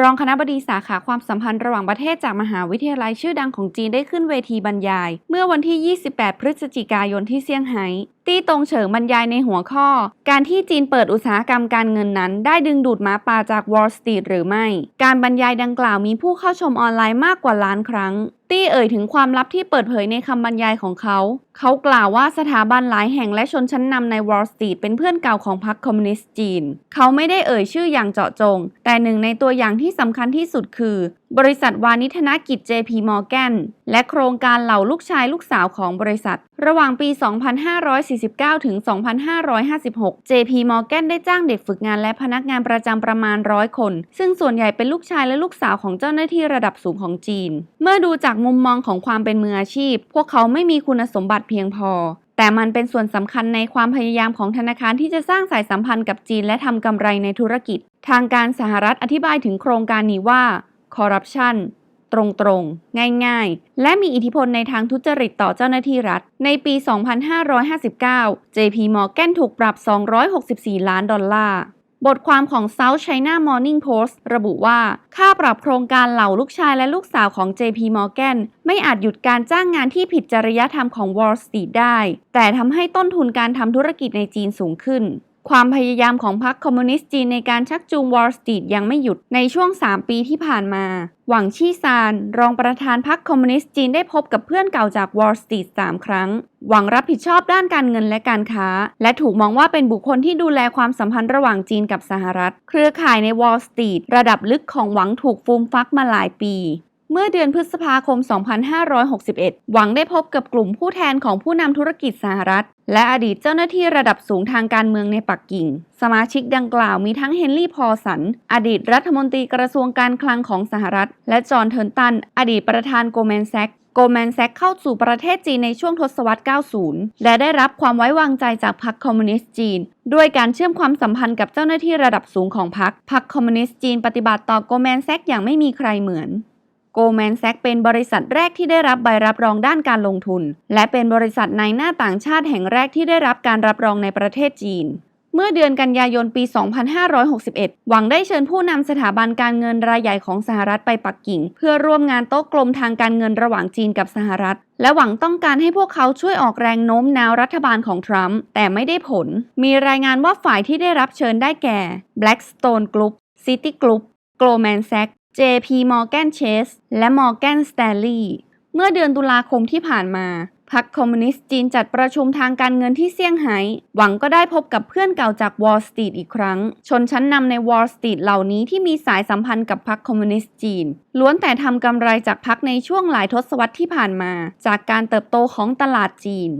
รองคณะบดีสาขาความสัมพันธ์ระหว่างประเทศจากมหาวิทยาลัยชื่อดังของจีนได้ขึ้นเวทีบรรยาย เมื่อวันที่ 28 พฤศจิกายนที่เซี่ยงไฮ้ ตี้ตรงเฉิงบรรยายในหัวข้อ การที่จีนเปิดอุตสาหกรรมการเงินนั้น ได้ดึงดูดม้าป่าจาก Wall Street หรือไม่ การบรรยายดังกล่าวมีผู้เข้าชมออนไลน์มากกว่าล้านครั้ง ตี้เอ่ยถึงความลับที่เปิดเผยในคำบรรยายของเขา เขากล่าวว่าสถาบันหลายแห่งและชนชั้นนำใน Wall Street เป็นเพื่อนเก่าของพรรคคอมมิวนิสต์จีน เขาไม่ได้เอ่ยชื่ออย่างเจาะจง แต่หนึ่งในตัวอย่างที่สำคัญที่สุดคือ บริษัทวานิธนกิจ JP Morgan และโครงการเหล่าลูกชายลูกสาวของบริษัท ระหว่างปี 2549 ถึง 2556 JP Morgan ได้จ้างเด็กฝึกงานและพนักงานประจำประมาณร้อยคน ซึ่งส่วนใหญ่เป็นลูกชายและลูกสาวของเจ้าหน้าที่ระดับสูงของจีน เมื่อดูจากมุมมองของความเป็นมืออาชีพ พวกเขาไม่มีคุณสมบัติเพียงพอแต่มันเป็นส่วนสำคัญในความพยายามของธนาคารที่จะสร้างสายสัมพันธ์กับจีนและทำกำไรในธุรกิจ ทางการสหรัฐอธิบายถึงโครงการนี้ว่า คอร์รัปชันตรงๆ ง่ายๆ และมีอิทธิพลในทางทุจริตต่อเจ้าหน้าที่รัฐ ในปี 2559 JP Morgan ถูกปรับ 264 ล้านดอลลาร์ บทความของ South China Morning Post ระบุว่า ค่าปรับโครงการเหล่าลูกชายและลูกสาวของ JP Morgan ไม่อาจหยุดการจ้างงานที่ผิดจริยธรรมของ Wall Street ได้ แต่ทำให้ต้นทุนการทำธุรกิจในจีนสูงขึ้น ความพยายามของพรรคคอมมิวนิสต์จีนในการชักจูง Wall Street ยังไม่หยุดในช่วง 3 ปีที่ผ่านมา หวังชี่ซาน รองประธานพรรคคอมมิวนิสต์จีนได้พบกับเพื่อนเก่าจาก Wall Street 3ครั้ง หวังรับผิดชอบด้านการเงินและการค้า และถูกมองว่าเป็นบุคคลที่ดูแลความสัมพันธ์ระหว่างจีนกับสหรัฐ เครือข่ายใน Wall Street ระดับลึกของหวังถูกฟูมฟักมาหลายปีเมื่อเดือนพฤษภาคม 2561 หวังได้พบกับกลุ่มผู้แทนของผู้นำธุรกิจสหรัฐ และอดีตเจ้าหน้าที่ระดับสูงทางการเมืองในปักกิ่ง สมาชิกดังกล่าวมีทั้งเฮนรี่พอสัน อดีตรัฐมนตรีกระทรวงการคลังของสหรัฐ และจอห์นเทิร์นตัน อดีตประธานโกลแมนแซกโกลแมนแซกเข้าสู่ประเทศจีนในช่วงทศวรรษ 90 และได้รับความไว้วางใจจากพรรคคอมมิวนิสต์จีน ด้วยการเชื่อมความสัมพันธ์กับเจ้าหน้าที่ระดับสูงของพรรค พรรคคอมมิวนิสต์จีนปฏิบัติต่อโกลแมนแซกอย่างไม่มีใครเหมือน โกลแมนแซกเป็นบริษัทแรกที่ได้รับใบรับรองด้านการลงทุน และเป็นบริษัทในหน้าต่างชาติแห่งแรกที่ได้รับการรับรองในประเทศจีน เมื่อเดือนกันยายนปี 2561 หวังได้เชิญผู้นำสถาบันการเงินรายใหญ่ของสหรัฐไปปักกิ่ง เพื่อร่วมงานโต๊ะกลมทางการเงินระหว่างจีนกับสหรัฐ และหวังต้องการให้พวกเขาช่วยออกแรงโน้มน้าวรัฐบาลของทรัมป์แต่ไม่ได้ผล มีรายงานว่าฝ่ายที่ได้รับเชิญได้แก่ Blackstone Group Citigroup Goldman Sachs JP Morgan Chase และ Morgan Stanley เมื่อเดือนตุลาคมที่ผ่านมาพรรคคอมมิวนิสต์จีนจัดประชุมทางการเงินที่เซี่ยงไฮ้หวังก็ได้พบกับเพื่อนเก่าจาก Wall Street อีกครั้ง ชนชั้นนำใน Wall Street เหล่านี้ที่มีสายสัมพันธ์กับพรรคคอมมิวนิสต์จีน ล้วนแต่ทำกำไรจากพรรคในช่วงหลายทศวรรษที่ผ่านมา จากการเติบโตของตลาดจีน